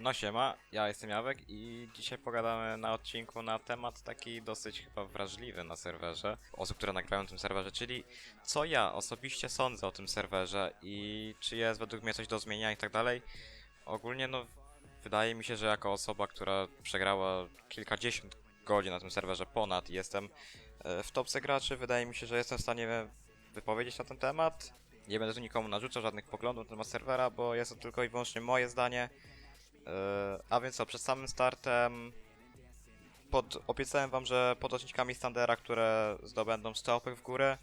No siema, ja jestem Jawek i dzisiaj pogadamy na odcinku na temat taki dosyć chyba wrażliwy na serwerze, osób, które nagrają na tym serwerze, czyli co ja osobiście sądzę o tym serwerze i czy jest według mnie coś do zmienia i tak dalej. Ogólnie no, wydaje mi się, że jako osoba, która przegrała kilkadziesiąt godzin na tym serwerze ponad jestem e, w topce graczy, wydaje mi się, że jestem w stanie wypowiedzieć na ten temat. Nie będę tu nikomu narzucał żadnych poglądów na temat serwera, bo jest to tylko i wyłącznie moje zdanie. Yy, a więc co, przed samym startem pod, obiecałem wam, że pod odcinkami Standera, które zdobędą 100 łapek w górę,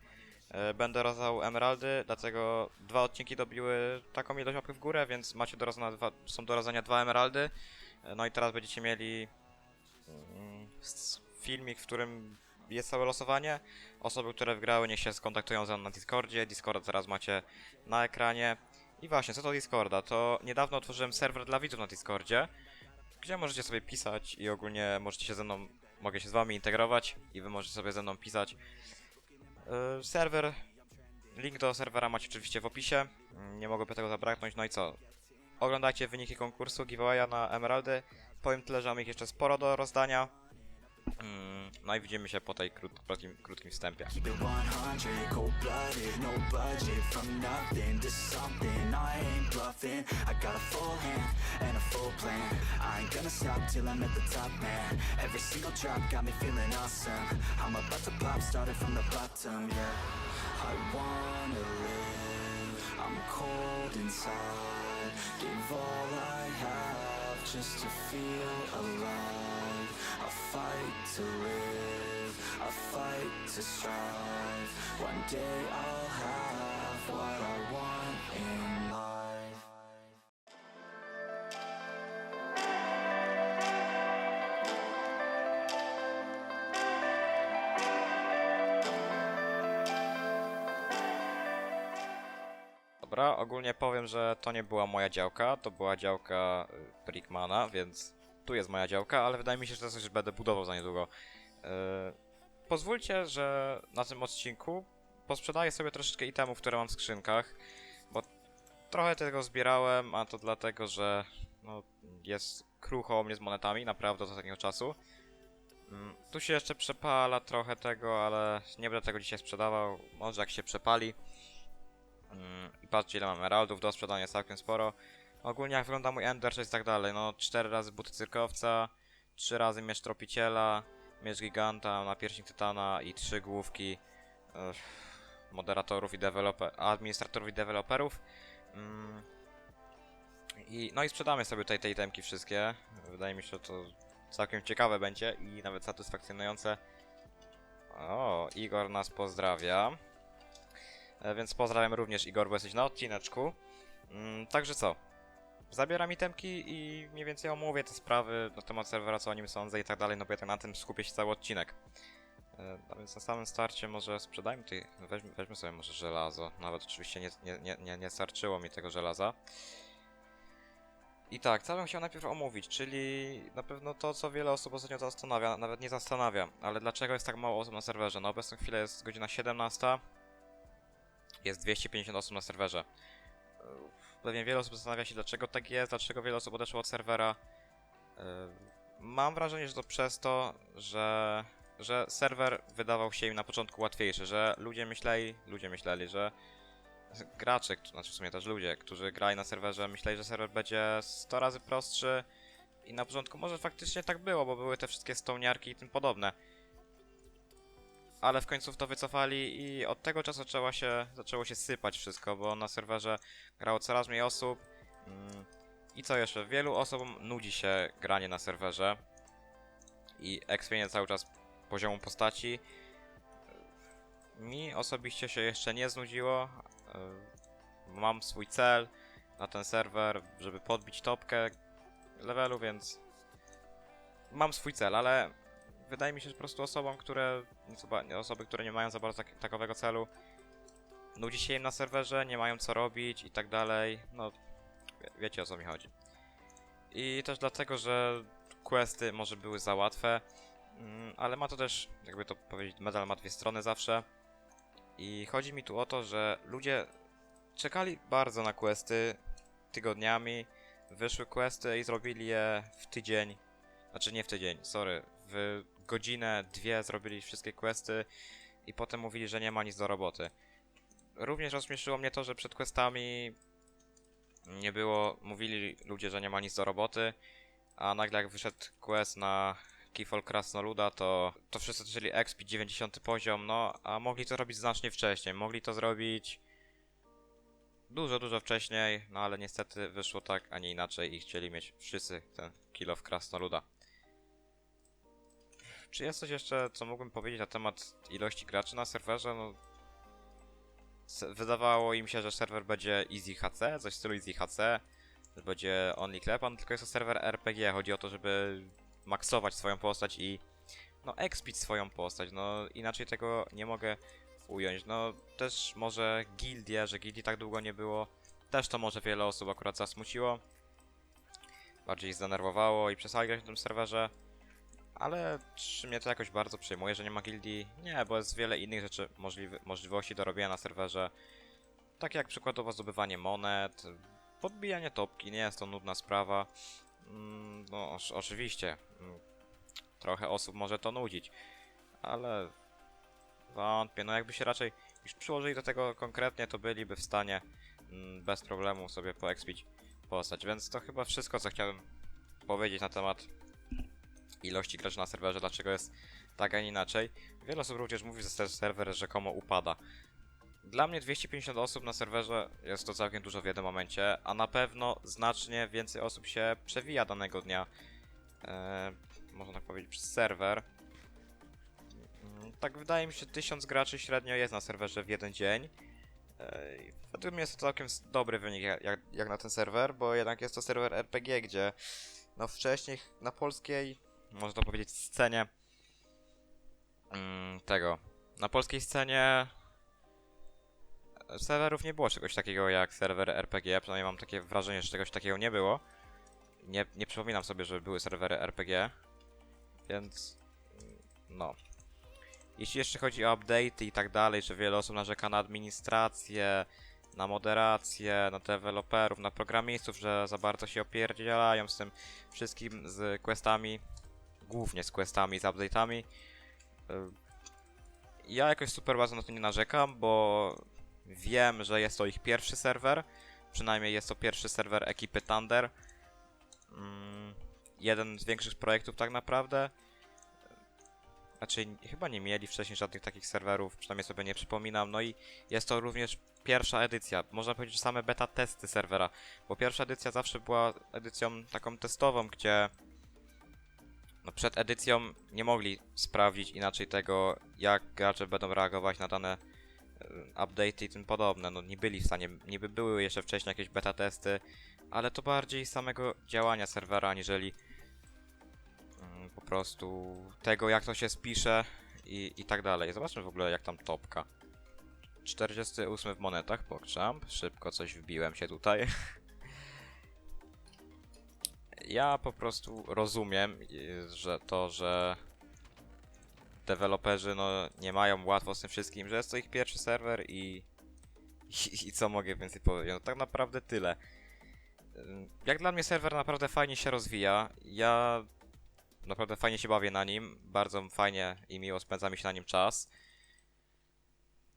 yy, będę rozdał emeraldy, dlatego dwa odcinki dobiły taką ilość łapek w górę, więc macie do rozdania dwa, są do rozdania dwa emeraldy. Yy, no i teraz będziecie mieli mm, filmik, w którym jest całe losowanie. Osoby, które wygrały, niech się skontaktują ze mną na Discordzie. Discord zaraz macie na ekranie. I właśnie, co to Discorda? To niedawno otworzyłem serwer dla widzów na Discordzie, gdzie możecie sobie pisać i ogólnie możecie się ze mną, mogę się z wami integrować i wy możecie sobie ze mną pisać. Yy, serwer, link do serwera macie oczywiście w opisie, Mm, nie mogłoby tego zabraknąć, no i co? Oglądajcie wyniki konkursu giveawaya na Emeraldy, powiem tyle, że mam ich jeszcze sporo do rozdania. Mm, No i widzimy się po tej krót, krótkim, krótkim wstępie. Keep it 100, cold blooded, no budget from nothing to something. I ain't bluffing. I got a full hand and a full plan. I ain't gonna stop till I'm at the top, man. Every single drop got me feeling awesome. I'm about to pop, started from the bottom, yeah. I wanna live. I'm cold inside. Give all I have just to feel alive. Fight to live. I fight to strive. One day I'll have what I want in life. Dobra, ogólnie powiem, że to nie była moja działka, to była działka y, Brickmana, więc tu jest moja działka, ale wydaje mi się, że to coś będę budował za niedługo. Yy, pozwólcie, że na tym odcinku posprzedaję sobie troszeczkę itemów, które mam w skrzynkach, bo trochę tego zbierałem, a to dlatego, że no, jest krucho mnie z monetami, naprawdę od ostatniego czasu. Mm, Tu się jeszcze przepala trochę tego, ale nie będę tego dzisiaj sprzedawał, może jak się przepali. Mm, I patrzcie ile mam emeraldów, do sprzedania całkiem sporo. Ogólnie jak wygląda mój ender, czy jest tak dalej, no 4 razy buty cyrkowca, 3 razy miecz tropiciela, miecz giganta, napierśnik tytana i 3 główki ech, moderatorów i deweloper, administratorów i deweloperów. Mm, I, no i sprzedamy sobie tutaj te itemki wszystkie. Wydaje mi się, że to całkiem ciekawe będzie i nawet satysfakcjonujące. O, Igor nas pozdrawia. E, Więc pozdrawiam również Igor, bo jesteś na odcineczku. Mm, także co? Zabieram itemki i mniej więcej omówię te sprawy na temat serwera, co o nim sądzę i tak dalej, no bo ja tak na tym skupię się cały odcinek. E, A więc na samym starcie może sprzedajmy tutaj, weźmy, weźmy sobie może żelazo, nawet oczywiście nie, nie, nie, nie, nie starczyło mi tego żelaza. I tak, co bym chciał najpierw omówić, czyli na pewno to, co wiele osób ostatnio zastanawia, nawet nie zastanawia, ale dlaczego jest tak mało osób na serwerze? Na obecną chwilę jest godzina 17, jest 250 osób na serwerze. Pewnie wiele osób zastanawia się, dlaczego tak jest, dlaczego wiele osób odeszło od serwera. Yy, Mam wrażenie, że to przez to, że, że serwer wydawał się im na początku łatwiejszy, że ludzie myśleli, ludzie myśleli, że gracze, znaczy w sumie też ludzie, którzy grali na serwerze, myśleli, że serwer będzie 100 razy prostszy i na początku może faktycznie tak było, bo były te wszystkie stołniarki i tym podobne ale w końcu to wycofali i od tego czasu zaczęło się, zaczęło się sypać wszystko, bo na serwerze grało coraz mniej osób. Mm, I co jeszcze? Wielu osobom nudzi się granie na serwerze i ekspienie cały czas poziomu postaci. Mi osobiście się jeszcze nie znudziło. Yy, Mam swój cel na ten serwer, żeby podbić topkę levelu, więc mam swój cel, ale wydaje mi się, że po prostu osobom, które zoba- osoby, które nie mają za bardzo tak, takowego celu, nudzi się im na serwerze, nie mają co robić i tak dalej. No, wie, wiecie o co mi chodzi. I też dlatego, że questy może były za łatwe, mm, ale ma to też, jakby to powiedzieć, medal ma dwie strony zawsze. I chodzi mi tu o to, że ludzie czekali bardzo na questy tygodniami, wyszły questy i zrobili je w tydzień. Znaczy nie w tydzień, sorry. W godzinę, dwie zrobili wszystkie questy i potem mówili, że nie ma nic do roboty. Również rozśmieszyło mnie to, że przed questami nie było, mówili ludzie, że nie ma nic do roboty, a nagle jak wyszedł quest na Keyfall Krasnoluda, to, to wszyscy zaczęli expić 90 poziom, no a mogli to robić znacznie wcześniej. Mogli to zrobić dużo, dużo wcześniej, no ale niestety wyszło tak, a nie inaczej i chcieli mieć wszyscy ten Kill of Krasnoluda. Czy jest coś jeszcze, co mógłbym powiedzieć na temat ilości graczy na serwerze? No, wydawało im się, że serwer będzie Easy HC, coś w stylu Easy HC, że będzie Only Klepan, tylko jest to serwer RPG. Chodzi o to, żeby maksować swoją postać i no expić swoją postać. No inaczej tego nie mogę ująć. No też może gildie, że gildii tak długo nie było. Też to może wiele osób akurat zasmuciło. Bardziej zdenerwowało i przestali grać na tym serwerze. Ale czy mnie to jakoś bardzo przejmuje, że nie ma gildii? Nie, bo jest wiele innych rzeczy, możliwy, możliwości do robienia na serwerze. Tak jak przykładowo zdobywanie monet, podbijanie topki, nie jest to nudna sprawa. Mm, No, oczywiście. mm, Trochę osób może to nudzić, ale wątpię. No, jakby się raczej już przyłożyli do tego konkretnie, to byliby w stanie mm, bez problemu sobie poekspić postać. Więc to chyba wszystko, co chciałem powiedzieć na temat ilości graczy na serwerze, dlaczego jest tak, a nie inaczej. Wiele osób również mówi, że ten serwer rzekomo upada. Dla mnie 250 osób na serwerze jest to całkiem dużo w jednym momencie, a na pewno znacznie więcej osób się przewija danego dnia, e, można tak powiedzieć, przez serwer. Mm, Tak wydaje mi się, 1000 graczy średnio jest na serwerze w jeden dzień. E, Według mnie jest to całkiem dobry wynik jak, jak na ten serwer, bo jednak jest to serwer RPG, gdzie no wcześniej na polskiej, można powiedzieć, scenie mm, tego, na polskiej scenie serwerów nie było czegoś takiego jak serwer RPG, przynajmniej mam takie wrażenie, że czegoś takiego nie było. Nie, nie przypominam sobie, że były serwery RPG, więc no. Jeśli jeszcze chodzi o update'y i tak dalej, że wiele osób narzeka na administrację, na moderację, na deweloperów, na programistów, że za bardzo się opierdzielają z tym wszystkim, z questami, głównie z questami, z update'ami. Y, Ja jakoś super bardzo na to nie narzekam, bo wiem, że jest to ich pierwszy serwer. Przynajmniej jest to pierwszy serwer ekipy Thunder. Mm, jeden z większych projektów tak naprawdę. Znaczy, chyba nie mieli wcześniej żadnych takich serwerów, przynajmniej sobie nie przypominam. No i jest to również pierwsza edycja. Można powiedzieć, że same beta testy serwera. Bo pierwsza edycja zawsze była edycją taką testową, gdzie no przed edycją nie mogli sprawdzić inaczej tego, jak gracze będą reagować na dane e, update'y i tym podobne. No nie byli w stanie, niby były jeszcze wcześniej jakieś beta testy, ale to bardziej samego działania serwera, aniżeli mm, po prostu tego, jak to się spisze i, i tak dalej. Zobaczmy w ogóle, jak tam topka. 48 w monetach, pokrzam. Szybko coś wbiłem się tutaj. Ja po prostu rozumiem, że to, że deweloperzy no, nie mają łatwo z tym wszystkim, że jest to ich pierwszy serwer i, i, i co mogę więcej powiedzieć? No tak naprawdę tyle. Jak dla mnie serwer naprawdę fajnie się rozwija. Ja naprawdę fajnie się bawię na nim. Bardzo fajnie i miło spędza mi się na nim czas.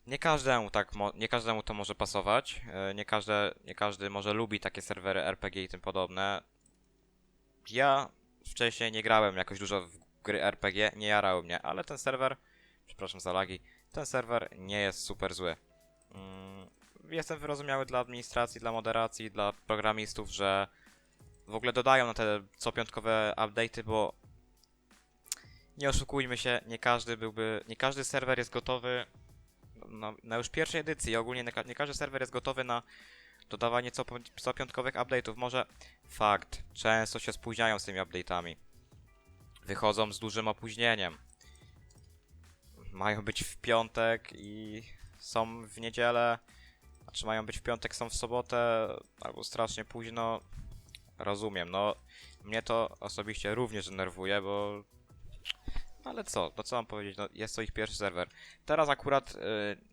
Nie każdemu tak, nie każdemu to może pasować. e, Nie, każde, nie każdy może lubi takie serwery RPG i tym podobne. Ja wcześniej nie grałem jakoś dużo w gry RPG, nie jarały mnie, ale ten serwer, przepraszam za lagi, ten serwer nie jest super zły. Mm, Jestem wyrozumiały dla administracji, dla moderacji, dla programistów, że w ogóle dodają na te co piątkowe update'y, bo nie oszukujmy się, nie każdy byłby, nie każdy serwer jest gotowy na, na już pierwszej edycji, ogólnie nie, nie każdy serwer jest gotowy na dodawanie co, co piątkowych update'ów. Może fakt, często się spóźniają z tymi update'ami. Wychodzą z dużym opóźnieniem. Mają być w piątek i są w niedzielę, czy mają być w piątek, są w sobotę, albo strasznie późno. Rozumiem, no mnie to osobiście również denerwuje, bo ale co, no co mam powiedzieć, no jest to ich pierwszy serwer. Teraz akurat y,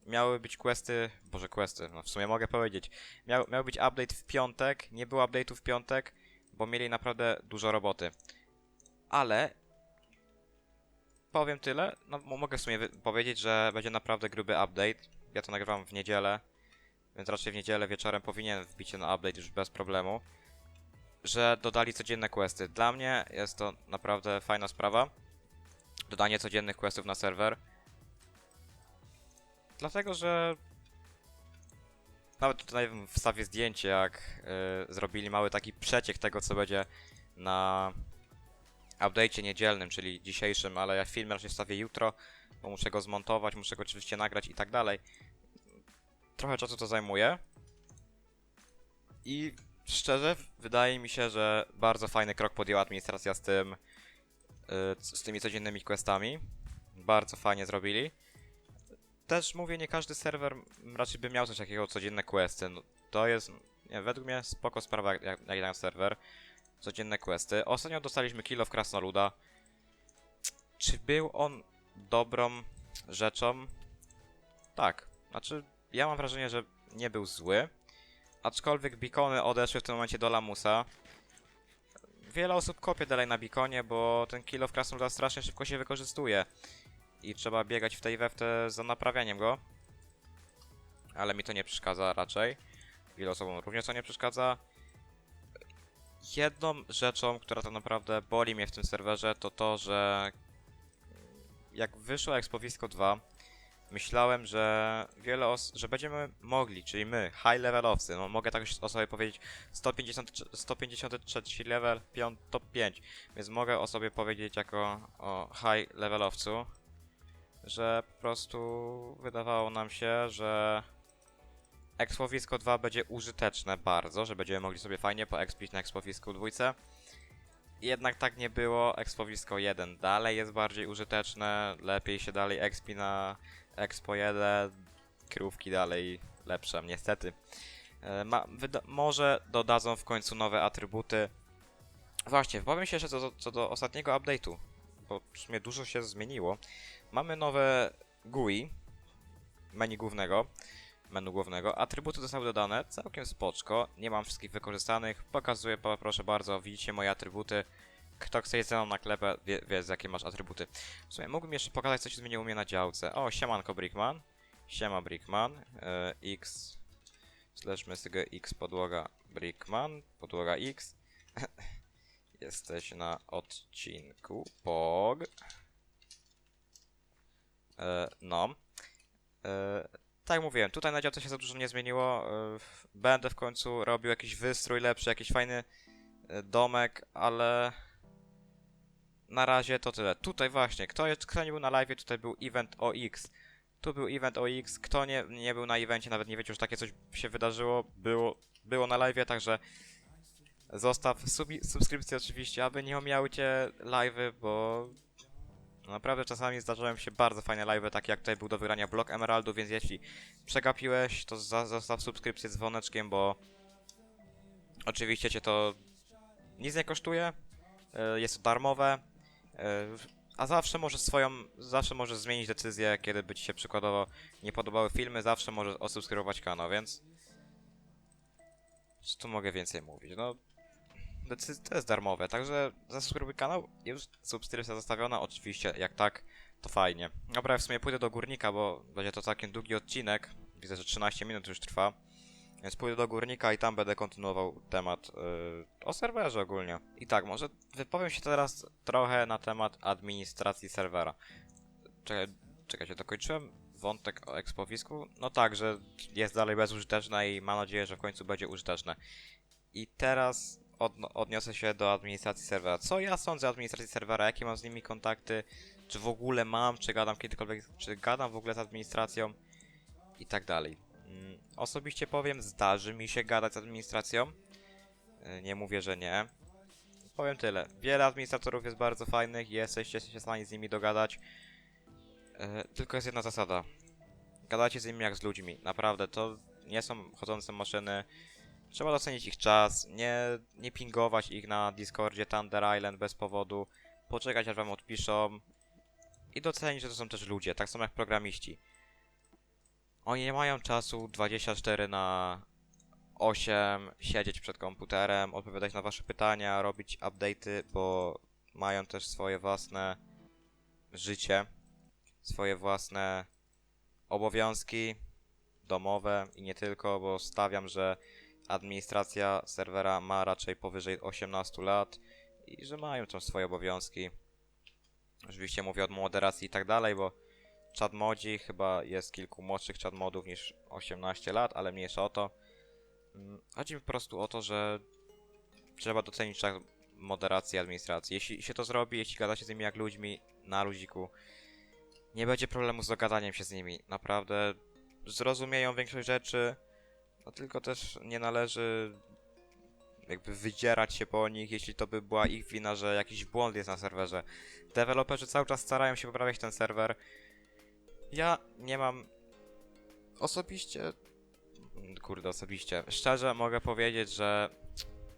miały być questy, boże questy, no w sumie mogę powiedzieć. Miał, miał być update w piątek, nie było update'u w piątek bo mieli naprawdę dużo roboty. Ale powiem tyle, no mo- mogę w sumie powiedzieć, że będzie naprawdę gruby update. Ja to nagrywam w niedzielę, więc raczej w niedzielę wieczorem powinien wbić się na update już bez problemu. Że dodali codzienne questy. Dla mnie jest to naprawdę fajna sprawa. Dodanie codziennych questów na serwer. Dlatego, że nawet tutaj wstawię zdjęcie, jak y, zrobili mały taki przeciek tego, co będzie na update'cie niedzielnym, czyli dzisiejszym, ale ja film raczej wstawię jutro, bo muszę go zmontować, muszę go oczywiście nagrać i tak dalej. Trochę czasu to zajmuje. I szczerze, wydaje mi się, że bardzo fajny krok podjęła administracja z tym, z tymi codziennymi questami. Bardzo fajnie zrobili. Też mówię, nie każdy serwer raczej by miał coś takiego codzienne questy. No, to jest, nie, według mnie spoko sprawa jak, jak na serwer. Codzienne questy. Ostatnio dostaliśmy Kill of Krasnoluda. Czy był on dobrą rzeczą? Tak. Znaczy, ja mam wrażenie, że nie był zły. Aczkolwiek bikony odeszły w tym momencie do lamusa. Wiele osób kopie dalej na bikonie, bo ten Kill of Krasnoluda strasznie szybko się wykorzystuje. I trzeba biegać w tej i we w te za naprawianiem go. Ale mi to nie przeszkadza raczej. Wielu osobom również to nie przeszkadza. Jedną rzeczą, która tak naprawdę boli mnie w tym serwerze, to to, że jak wyszło Expowisko 2, myślałem, że wiele os- że będziemy mogli, czyli my, high levelowcy, no mogę tak o sobie powiedzieć 150, 153 level, piąt, top 5, więc mogę o sobie powiedzieć jako o high levelowcu, że po prostu wydawało nam się, że Expowisko 2 będzie użyteczne bardzo, że będziemy mogli sobie fajnie poekspić na Expowisku 2. Jednak tak nie było, Expowisko 1 dalej jest bardziej użyteczne, lepiej się dalej expi na Expo 1, krówki dalej lepsze, niestety. E, Ma, może dodadzą w końcu nowe atrybuty. Właśnie, powiem się jeszcze co, do- co do ostatniego update'u, bo w sumie dużo się zmieniło. Mamy nowe GUI, menu głównego, menu głównego. Atrybuty zostały dodane, całkiem spoczko. Nie mam wszystkich wykorzystanych. Pokazuję, po- proszę bardzo, widzicie moje atrybuty. Kto chce ze na klepę, wie, wie z jakie masz atrybuty. W sumie mógłbym jeszcze pokazać, co się zmieniło u mnie na działce. O, siemanko Brickman. Siema Brickman. E, X slash mysyg X podłoga Brickman. Podłoga X. Jesteś na odcinku POG. E, no. E, tak mówiłem, tutaj na działce się za dużo nie zmieniło. e, Będę w końcu robił jakiś wystrój lepszy, jakiś fajny e, domek, ale na razie to tyle. Tutaj właśnie, kto, jest, kto nie był na live, tutaj był event OX. Tu był event OX, kto nie, nie był na evencie, nawet nie wiecie, że takie coś się wydarzyło, było, było na live, także zostaw subi, subskrypcję oczywiście, aby nie omijały cię live'y, bo naprawdę czasami zdarzają się bardzo fajne live'y, takie jak tutaj był do wygrania Block Emeraldu, więc jeśli przegapiłeś, to za, zostaw subskrypcję dzwoneczkiem, bo oczywiście cię to nic nie kosztuje, e, jest to darmowe, a zawsze możesz swoją, zawsze możesz zmienić decyzję, kiedy by ci się przykładowo nie podobały filmy, zawsze możesz osubskrybować kanał, więc co tu mogę więcej mówić, no decyzja to jest darmowe, także zasubskrybuj kanał, już subskrypcja zostawiona, oczywiście jak tak, to fajnie. Dobra, w sumie pójdę do górnika, bo będzie to całkiem długi odcinek, widzę, że 13 minut już trwa, więc pójdę do górnika i tam będę kontynuował temat yy, o serwerze ogólnie. I tak, może wypowiem się teraz trochę na temat administracji serwera. Czekaj, czekajcie, dokończyłem wątek o ekspowisku? No tak, że jest dalej bezużyteczne i mam nadzieję, że w końcu będzie użyteczne. I teraz odniosę się do administracji serwera. Co ja sądzę o administracji serwera? Jakie mam z nimi kontakty? Czy w ogóle mam? Czy gadam kiedykolwiek? Czy gadam w ogóle z administracją? I tak dalej. Mm, Osobiście powiem, zdarzy mi się gadać z administracją. Y, Nie mówię, że nie. Powiem tyle. Wiele administratorów jest bardzo fajnych, jesteście się w stanie z nimi dogadać. Y, Tylko jest jedna zasada. Gadacie z nimi jak z ludźmi. Naprawdę, to nie są chodzące maszyny. Trzeba docenić ich czas, nie, nie pingować ich na Discordzie Thunder Island bez powodu, poczekać aż wam odpiszą i docenić, że to są też ludzie, tak samo jak programiści. Oni nie mają czasu 24 na 8 siedzieć przed komputerem, odpowiadać na wasze pytania, robić update'y, bo mają też swoje własne życie, swoje własne obowiązki domowe i nie tylko, bo stawiam, że administracja serwera ma raczej powyżej 18 lat i że mają tam swoje obowiązki. Oczywiście mówię od moderacji i tak dalej, bo czat modzi chyba jest kilku młodszych czat modów niż 18 lat, ale mniejsza o to. Mm, Chodzi mi po prostu o to, że trzeba docenić czas moderacji administracji. Jeśli się to zrobi, jeśli gada się z nimi jak ludźmi na luziku, nie będzie problemu z dogadaniem się z nimi. Naprawdę zrozumieją większość rzeczy, no tylko też nie należy jakby wydzierać się po nich, jeśli to by była ich wina, że jakiś błąd jest na serwerze. Deweloperzy cały czas starają się poprawiać ten serwer. Ja nie mam osobiście kurde, osobiście. Szczerze mogę powiedzieć, że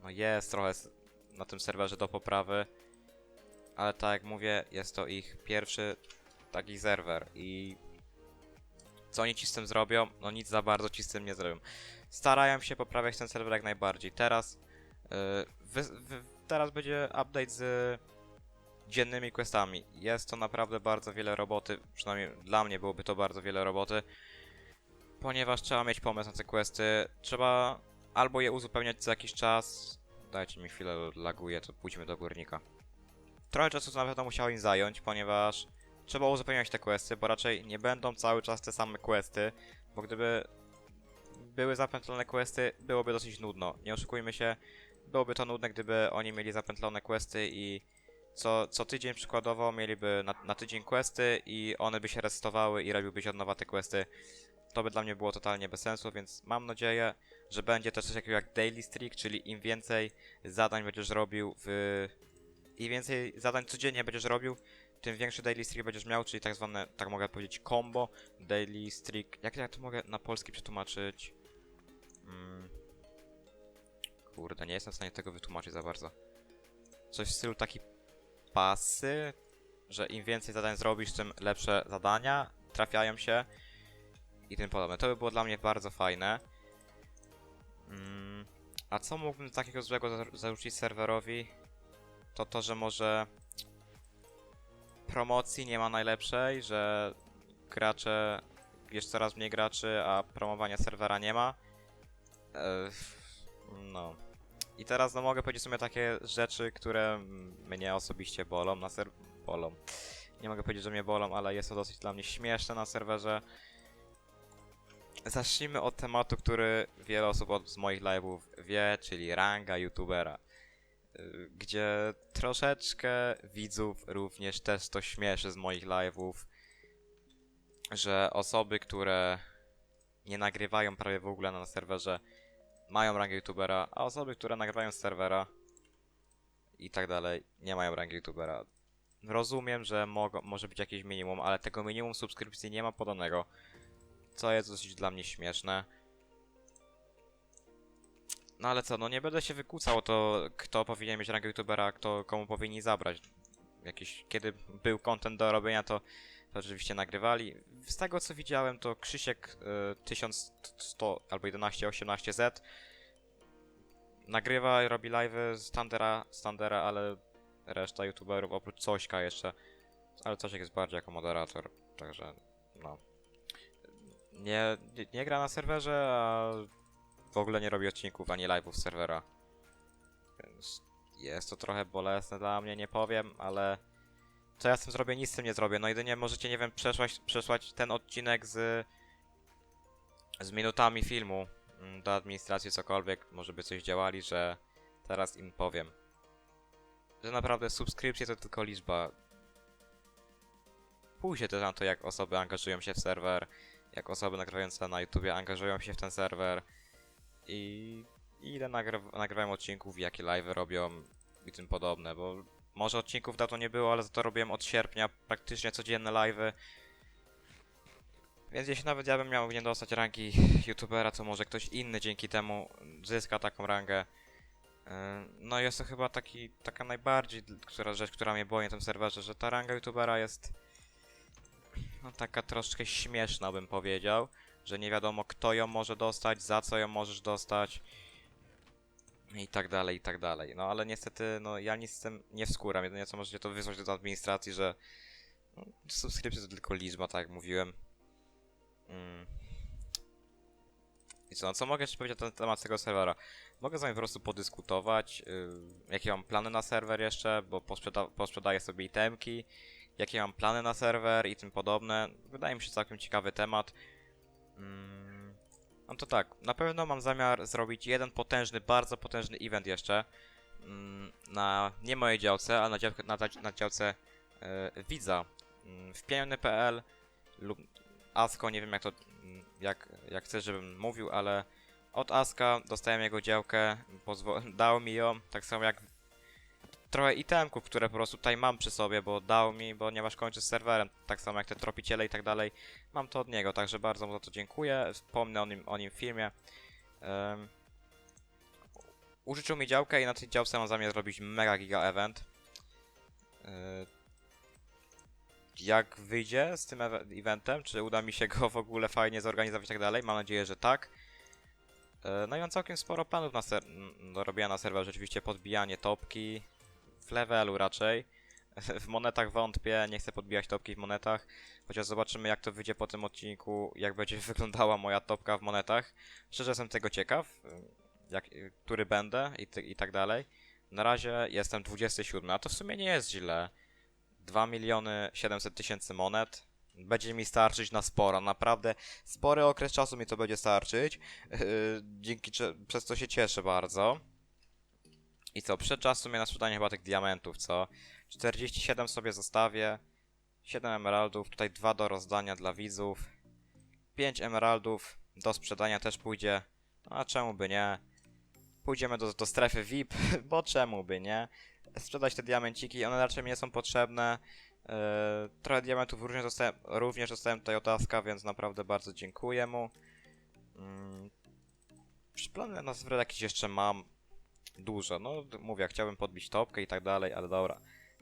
no jest trochę na tym serwerze do poprawy, ale tak jak mówię, jest to ich pierwszy taki serwer i co oni ci z tym zrobią? No nic za bardzo ci z tym nie zrobią. Starają się poprawiać ten serwer jak najbardziej. Teraz yy, wy, wy, teraz będzie update z dziennymi questami. Jest to naprawdę bardzo wiele roboty, przynajmniej dla mnie byłoby to bardzo wiele roboty ponieważ trzeba mieć pomysł na te questy. Trzeba albo je uzupełniać co jakiś czas. Dajcie mi chwilę, laguje, to pójdźmy do górnika. Trochę czasu to na pewno musiało im zająć, ponieważ trzeba uzupełniać te questy, bo raczej nie będą cały czas te same questy, bo gdyby były zapętlone questy, byłoby dosyć nudno. Nie oszukujmy się, byłoby to nudne, gdyby oni mieli zapętlone questy i co, co tydzień przykładowo mieliby na, na tydzień questy i one by się resetowały i robiłbyś od nowa te questy to by dla mnie było totalnie bez sensu, więc mam nadzieję, że będzie też coś takiego jak daily streak, czyli im więcej zadań będziesz robił w... im więcej zadań codziennie będziesz robił, tym większy daily streak będziesz miał, czyli tak zwane, tak mogę powiedzieć, combo daily streak. Jak ja to mogę na polski przetłumaczyć? Mm. Kurde, nie jestem w stanie tego wytłumaczyć za bardzo. Coś w stylu taki pasy, że im więcej zadań zrobisz, tym lepsze zadania trafiają się i tym podobne. To by było dla mnie bardzo fajne. Mm, a co mógłbym takiego złego za- zarzucić serwerowi? To to, że może promocji nie ma najlepszej, że gracze, jest coraz mniej graczy, a promowania serwera nie ma. No. I teraz no mogę powiedzieć w sumie takie rzeczy, które mnie osobiście bolą na ser... bolą. Nie mogę powiedzieć, że mnie bolą, ale jest to dosyć dla mnie śmieszne na serwerze. Zacznijmy od tematu, który wiele osób od, z moich live'ów wie, czyli ranga youtubera. Y, Gdzie troszeczkę widzów również też to śmieszy z moich live'ów, że osoby, które nie nagrywają prawie w ogóle na serwerze, mają rangę youtubera, a osoby, które nagrywają z serwera i tak dalej, nie mają rangi youtubera. Rozumiem, że może być jakieś minimum, ale tego minimum subskrypcji nie ma podanego co jest dosyć dla mnie śmieszne. No ale co, no nie będę się wykłócał o to, kto powinien mieć rangę youtubera, kto komu powinni zabrać. Jakiś, kiedy był content do robienia, to, to rzeczywiście nagrywali. Z tego co widziałem, to Krzysiek y, 1100 albo 1118Z nagrywa i robi live'y z Tandera, z Tandera, ale reszta youtuberów oprócz Cośka jeszcze. Ale Cośek jest bardziej jako moderator, także no nie, nie, nie gra na serwerze, a w ogóle nie robi odcinków ani live'ów z serwera. Więc jest to trochę bolesne dla mnie, nie powiem, ale co ja z tym zrobię? Nic z tym nie zrobię. No jedynie możecie, nie wiem, przesłać, przesłać ten odcinek z z minutami filmu mm, do administracji, cokolwiek, może by coś działali, że teraz im powiem. Że naprawdę subskrypcje to tylko liczba. Pójdzie też na to, jak osoby angażują się w serwer, jak osoby nagrywające na YouTubie angażują się w ten serwer i ile nagryw nagrywają odcinków, jakie live robią i tym podobne, bo może odcinków dawno nie było, ale za to robiłem od sierpnia praktycznie codzienne live'y. Więc jeśli nawet ja bym miał nie dostać rangi youtubera, to może ktoś inny dzięki temu zyska taką rangę. Yy, No jest to chyba taki, taka najbardziej która rzecz, która mnie boi na tym serwerze, że ta ranga youtubera jest no taka troszkę śmieszna bym powiedział, że nie wiadomo kto ją może dostać, za co ją możesz dostać i tak dalej, i tak dalej. No ale niestety, no ja nic z tym nie wskóram. Jedynie co możecie to wysłać do administracji, że no, subskrypcja to tylko liczba, tak jak mówiłem. Mm. I co, no co mogę jeszcze powiedzieć na temat tego serwera? Mogę z wami po prostu podyskutować, yy, jakie mam plany na serwer jeszcze, bo posprzeda posprzedaję sobie itemki, jakie mam plany na serwer i tym podobne. Wydaje mi się całkiem ciekawy temat. Mm, no to tak, na pewno mam zamiar zrobić jeden potężny, bardzo potężny event jeszcze mm, na nie mojej działce, a na, na, na działce yy, widza. Mm, w pieniony.pl lub Asko, nie wiem jak to, mm, jak, jak chcesz, żebym mówił, ale od Aska dostałem jego działkę, dał mi ją, tak samo jak trochę itemków, które po prostu tutaj mam przy sobie, bo dał mi, ponieważ kończę z serwerem, tak samo jak te tropiciele i tak dalej, mam to od niego, także bardzo mu za to dziękuję, wspomnę o nim, o nim w filmie. Um, użyczył mi działkę i na tej działce mam zamiar zrobić mega giga event. Yy, jak wyjdzie z tym eventem, czy uda mi się go w ogóle fajnie zorganizować i tak dalej, mam nadzieję, że tak. E, No i mam całkiem sporo planów na ser- do robienia na serwerze, oczywiście podbijanie topki, levelu raczej. W monetach wątpię, nie chcę podbijać topki w monetach, chociaż zobaczymy jak to wyjdzie po tym odcinku, jak będzie wyglądała moja topka w monetach. Szczerze jestem tego ciekaw, jak, który będę i, ty, i tak dalej. Na razie jestem 27, a to w sumie nie jest źle. 2 miliony 700 tysięcy monet. Będzie mi starczyć na sporo, naprawdę spory okres czasu mi to będzie starczyć. Yy, dzięki przez co się cieszę bardzo. I co, przed czas w sumie na sprzedanie chyba tych diamentów, co? 47 sobie zostawię. 7 emeraldów, tutaj 2 do rozdania dla widzów. 5 emeraldów do sprzedania też pójdzie. No, a czemu by nie? Pójdziemy do, do strefy VIP, bo czemu by nie? Sprzedać te diamenciki, one raczej mi nie są potrzebne. Yy, trochę diamentów również dostałem, również dostałem tutaj od Aska, więc naprawdę bardzo dziękuję mu. Mm, plany na serwer jakieś jeszcze mam dużo. No mówię, chciałbym podbić topkę i tak dalej, ale dobra.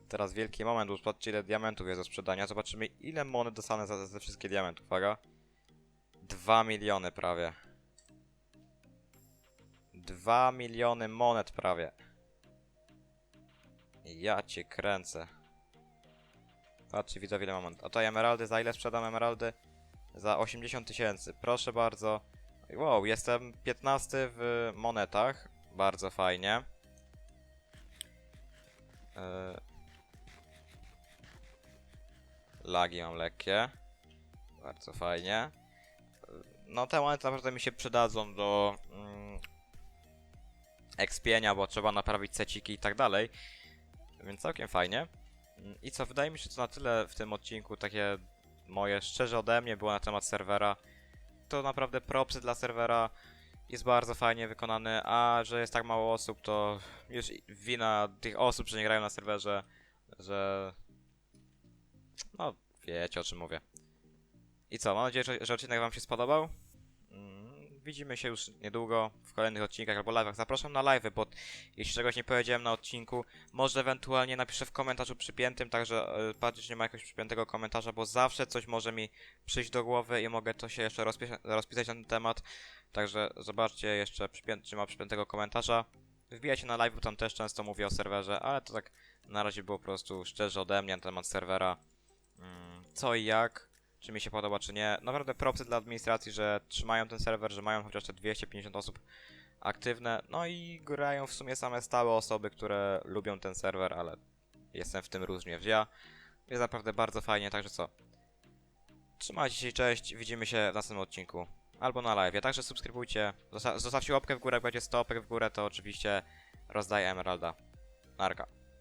Teraz wielki moment, bo zobaczcie ile diamentów jest do sprzedania. Zobaczymy ile monet dostanę za ze wszystkie diamenty. Uwaga. 2 miliony prawie. 2 miliony monet prawie. Ja cię kręcę. Patrzcie, widzę ile mam monet. A to emeraldy, za ile sprzedam emeraldy? Za 80 tysięcy. Proszę bardzo. Wow, jestem 15 w monetach. Bardzo fajnie. Yy. Lagi mam lekkie. Bardzo fajnie. Yy, No te monety naprawdę mi się przydadzą do mm, bo trzeba naprawić seciki i tak dalej. Więc całkiem fajnie. Mm, I co, wydaje mi się, to na tyle w tym odcinku takie moje szczerze ode mnie było na temat serwera. To naprawdę propsy dla serwera. Jest bardzo fajnie wykonany, a że jest tak mało osób, to już wina tych osób, że nie grają na serwerze, że... No, wiecie o czym mówię. I co, mam nadzieję, że, że odcinek wam się spodobał. Widzimy się już niedługo w kolejnych odcinkach albo live'ach. Zapraszam na live'y, bo jeśli czegoś nie powiedziałem na odcinku, może ewentualnie napiszę w komentarzu przypiętym, także patrzcie, czy nie ma jakiegoś przypiętego komentarza, bo zawsze coś może mi przyjść do głowy i mogę to się jeszcze rozpisa- rozpisać na ten temat. Także zobaczcie jeszcze, czy ma przypiętego komentarza. Wbijajcie na live, bo tam też często mówię o serwerze, ale to tak na razie było po prostu szczerze ode mnie na temat serwera. Mm, Co i jak, czy mi się podoba, czy nie. Naprawdę propsy dla administracji, że trzymają ten serwer, że mają chociaż te 250 osób aktywne. No i grają w sumie same stałe osoby, które lubią ten serwer, ale jestem w tym również ja. Jest naprawdę bardzo fajnie, także co. Trzymajcie się, cześć, widzimy się w następnym odcinku. Albo na live, także subskrybujcie, Zosta zostawcie łapkę w górę, jak będzie 100 łapek w górę, to oczywiście rozdaję Emeralda. Narka.